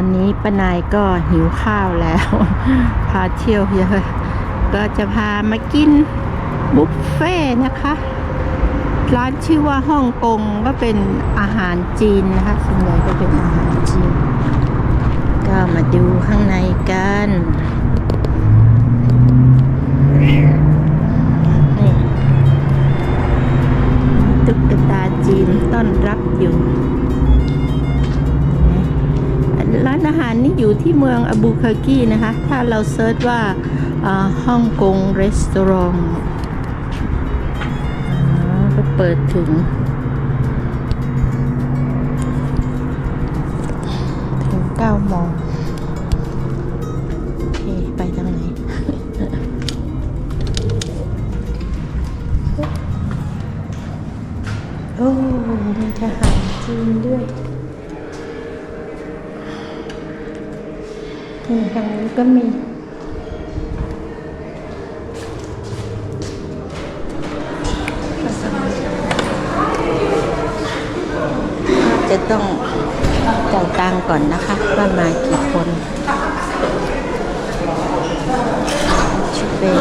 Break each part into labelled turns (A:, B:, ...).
A: อนนี้ป้านายก็หิวข้าวแล้ว พาเที่ยวเยอะก็จะพามากินบุฟเฟ่ต์นะคะ ร้านชื่อว่าฮ่องกงก็เป็นอาหารจีนนะคะส่วนใหญ่ก็เป็นอาหารจีน ก็มาดูข้างในกันนี่ตุ๊กตาจีนต้อนรับอยู่ อยู่ที่เมืองอบูคอร์กีนะคะ ถ้าเราเซิร์ชว่าฮ่องกงรีสอร์ทก็เปิดถึง ถึง9โมงโอเค ไปทางไหนโอ้ มีทหารจีนด้วย นี่ทางนี้ก็มี จะต้องจ่ายตังก่อนนะคะ ว่ามากี่คนชุดเบล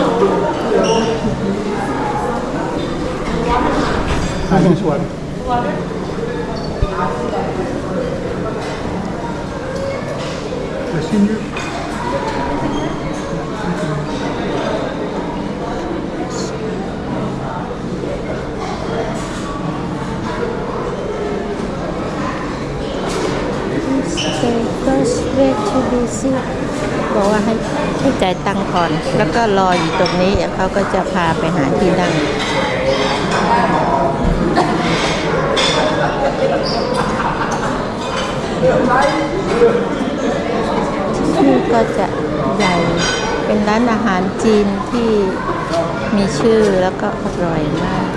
B: Ah, this one. The senior?
A: the บอกว่าให้ให้จ่ายตังค์ก่อน แล้วก็รออยู่ตรงนี้เขาก็จะพาไปหาที่นั่งที่ นี่ก็จะใหญ่เป็นร้านอาหารจีนที่มีชื่อแล้วก็อร่อยมาก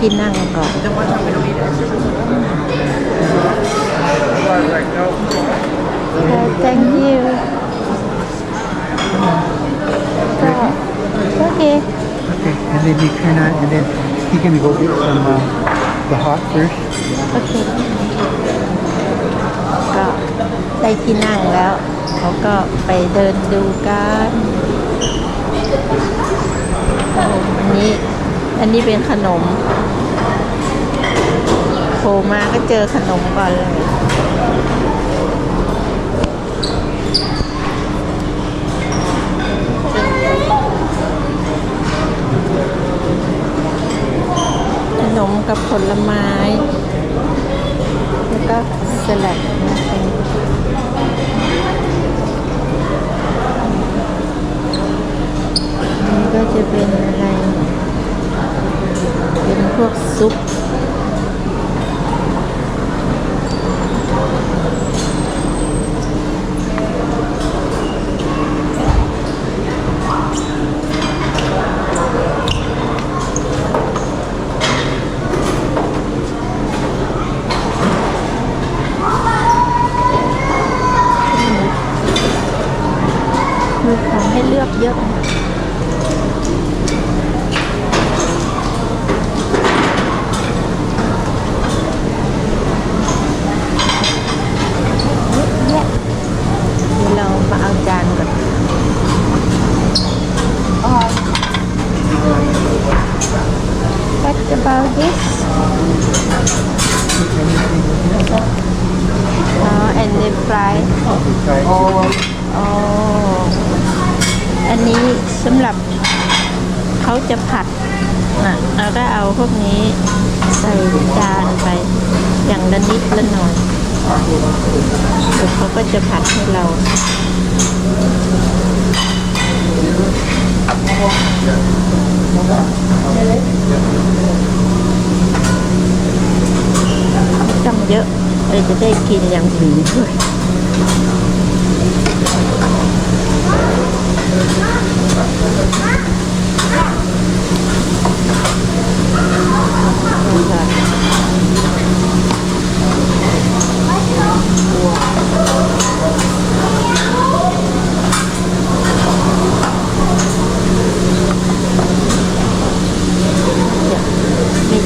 A: ที่นั่งก่อน
C: The one I'm going to read it.
A: thank you ก็โอเค
B: Okay, and then you turn on, and then you're gonna go get some, uh, the hot first.
A: โอเค ก็ได้ที่นั่งแล้ว เขาก็ไปเดินดูกันโอ้อันนี้ อันนี้เป็นขนมโผล่มาก็เจอขนมก่อนเลยขนมกับผลไม้ แล้วก็สลัดนะคะอันนี้ก็จะเป็นอะไร พวกซุป มีของให้เลือกเยอะ เยอะแยะเดี๋ยวเรามาเอาจานก่อน What about this? Oh, and the fry.
B: Okay.
A: อ๋อ อันนี้สำหรับเขาจะผัดนะแล้วก็เอาพวกนี้ใส่จานไป อย่างละนิดละหน่อยเดี๋ยวเขาก็จะผัดให้เราต้องเยอะเราจะได้กินอย่างอื่นด้วย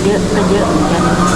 A: เยอะก็เยอะเหมือนกัน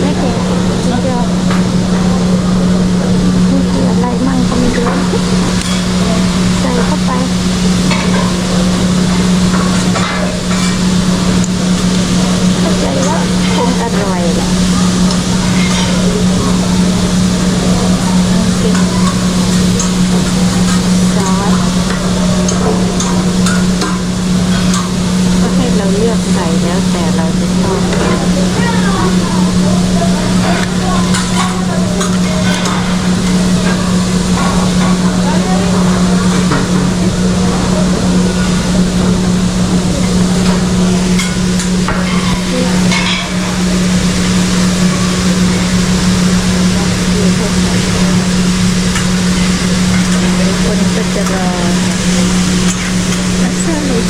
A: ね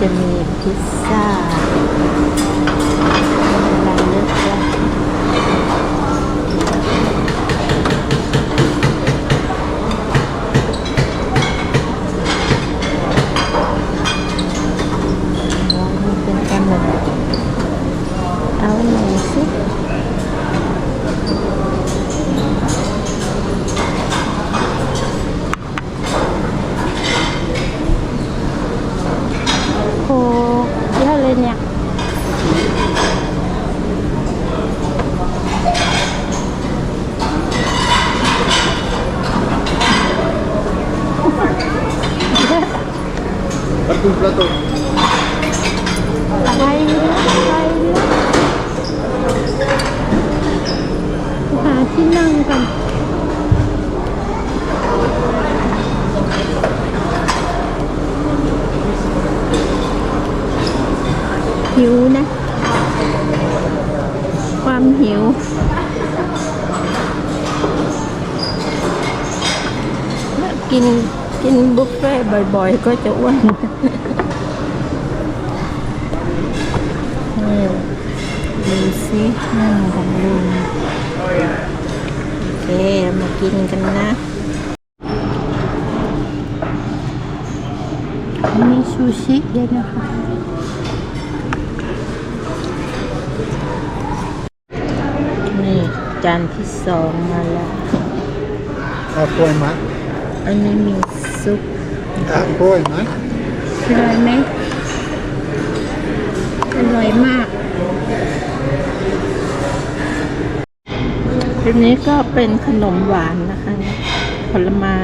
A: จะมีพิซซ่าเวลาเลือกได้อ๋อนี่เป็นปลาหมึกเอาหน่อยสิ โหเยอะเลยเนี่ย
B: un plato.
A: อะไรเนี่ยอะไรเนี่ยหาที่นั่งกันหิวนะ ความหิวกิน กินบุฟเฟ่บ่อยๆ ก็จะอ้วนนี่ดูสินั่งของลุงโอเคเรามากินกันนะมีซูชิด้วยนะคะนี่จานที่สองมาแล้ว
B: Apoy man.
A: อันนี้มีซุป
B: Apoy man.
A: อร่อยไหมอร่อยมากทีนี้ก็เป็นขนมหวานนะคะ ผลไม้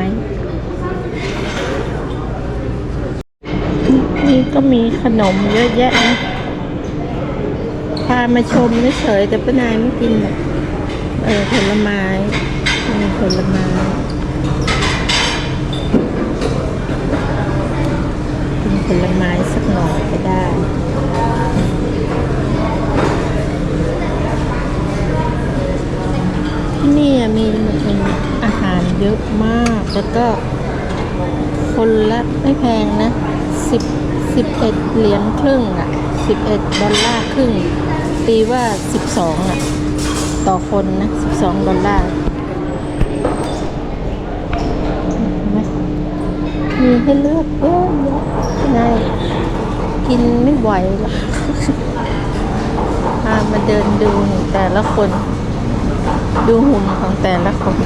A: นี่ก็มีขนมเยอะแยะนะพามาชมไม่เฉยแต่ป้านายไม่กินหรอกเออผลไม้มีผลไม้ กิน ผลไม้สักหน่อยก็ได้ที่นี่มีมีอาหารเยอะมาก แล้วก็คนละไม่แพงนะสิบสิบเอ็ดเหรียญครึ่งอะสิบเอ็ดดอลลาร์ครึ่ง ตีว่าสิบสองอะ ต่อคนนะสิบสองดอลลาร์เห็นไหม มีให้เลือกเยอะแยะนายกินไม่ไหวหรอกพามาเดินดูแต่ละคน ดูหุ่นของแต่ละคน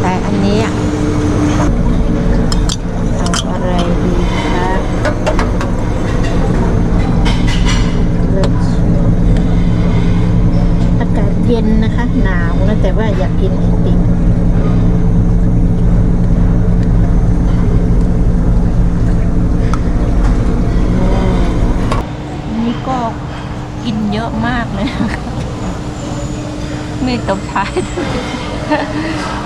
A: แต่อันนี้อะเอาอะไรดีคะเลิศอากาศเย็นนะคะ หนาวนะแต่ว่าอยากกินไอติมอันนี้ก็กินเยอะมากเลย ไม่ตบท้าย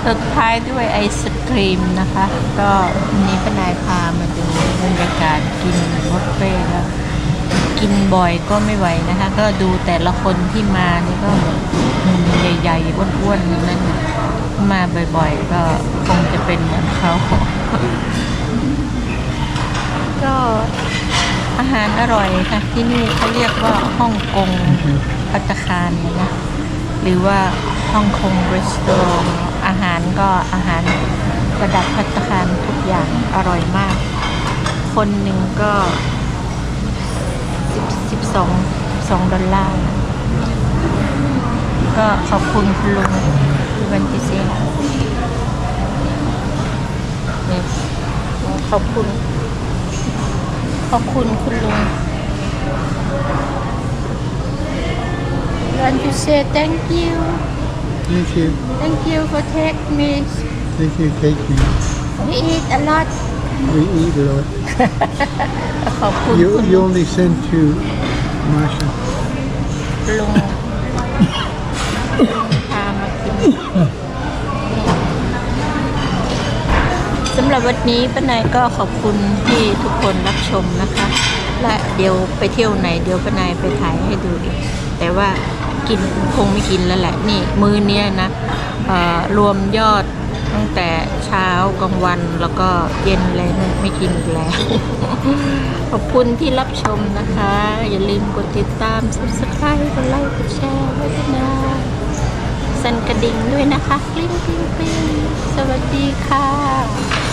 A: สุดท้ายด้วยไอศครีมนะคะ ก็วันนี้ป้านายพามาดูบรรยากาศกินบุฟเฟ่ต์แล้วกินบ่อยก็ไม่ไหวนะคะ ก็ดูแต่ละคนที่มานี่ก็แบบหุ่นใหญ่ๆอ้วนๆทั้งนั้นน่ะมาบ่อยๆ ก็คงจะเป็นเหมือนเขาก็อาหารอร่อยค่ะ ที่นี่เขาเรียกว่าฮ่องกงพัตคารเนี่ยนะ หรือว่าฮ่องกงรีสอรอา หารก็อาหารระดับพัตตาคารทุกอย่างอร่อยมาก คนหนึ่งก็สิบสองสองดอลลาร์ ก็ขอบคุณคุณลุงที่วันที่เซ่ขอบคุณ ขอบคุณคุณลุง Want to say thank you
B: Thank you.
A: thank you for take me
B: Thank you. Take me.
A: we eat a lot
B: We eat a lot.
A: ขอบคุณ
B: You
A: คุณ
B: you only send to Marsha.
A: ลุงพามากินสำหรับวันนี้ป้านายก็ขอบคุณที่ทุกคนรับชมนะคะ และเดี๋ยวไปเที่ยวไหน เดี๋ยวป้านายไปถ่ายให้ดูอีก แต่ว่า กินคงไม่กินแล้วแหละนี่มื้อเนี้ยนะรวมยอดตั้งแต่เช้ากลางวันแล้วก็เย็นเลยนะไม่กินอีกแล้ว ขอบคุณที่รับชมนะคะ อย่าลืมกดติดตาม subscribe กดไลค์กดแชร์ไว้ด้วยนะสั่นกระดิ่งด้วยนะคะกลิ้งกลิ้งกลิ้งสวัสดีค่ะ